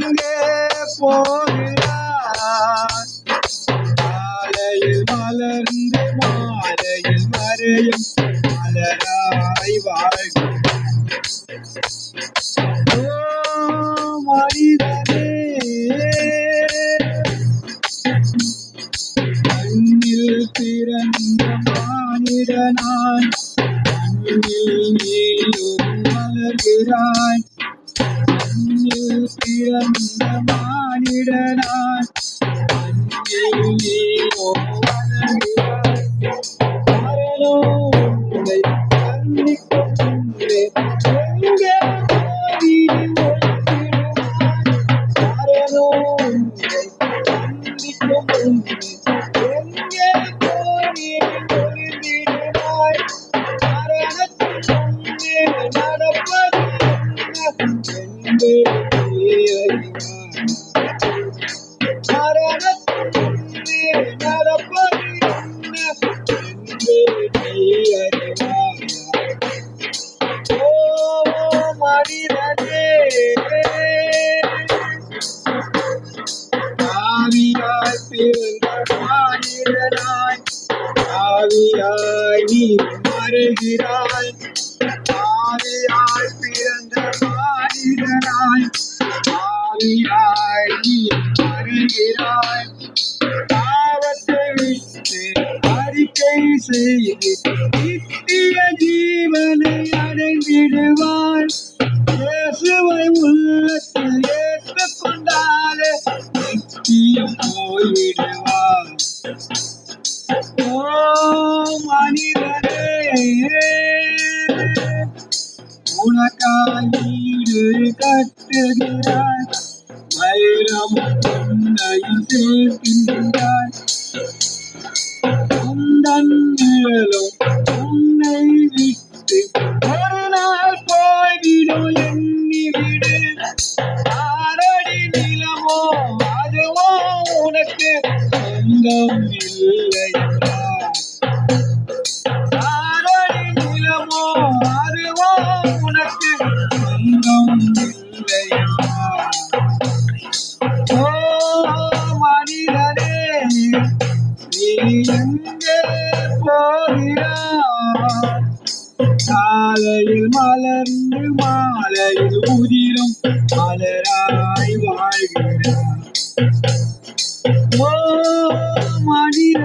எங்கே போகிறாய் காலையில் மலர்ந்து மாலையில் மறையும் மலராய் வாழ்கிறாய் மனிதனே பிறந்த மானிடனாய் மண்ணில் நீயும் பிறந்த மானிடனாய் மரணோ உன்னை ஆவியாய் பிறந்த மானிடனாய் ஆவியாய் நீ மறைகிறாய் ஆவியாய் பிறந்த மானிடனாய் ஆவியாய் நீ மறைகிறாய் பாவத்தை விட்டு அறிக்கை செய்து நித்திய ஜீவனை அடைந்திடுவாய். இயேசுவை உள்ளத்தில் ஏற்றுக் கொண்டாலே நித்தியம் போய்விடுவாய். ஓ மனிதனே உனக்காய் வீடு கட்டுகிறாய். வைரம் பொன்னையும் சேர்க்கின்றாய். உந்தன் நிழலும் உன்னை விட்டு ஒரு நாள் போய்விடும் எண்ணிவிடு ஆரடி நிலமோ அதுவோ உனக்கு சொந்தம் எங்கே போகிறாய் காலையில் மலர்ந்து மாலையில் உதிரும் மலராய் வாழ்கிறார். ஓ மனிதனே.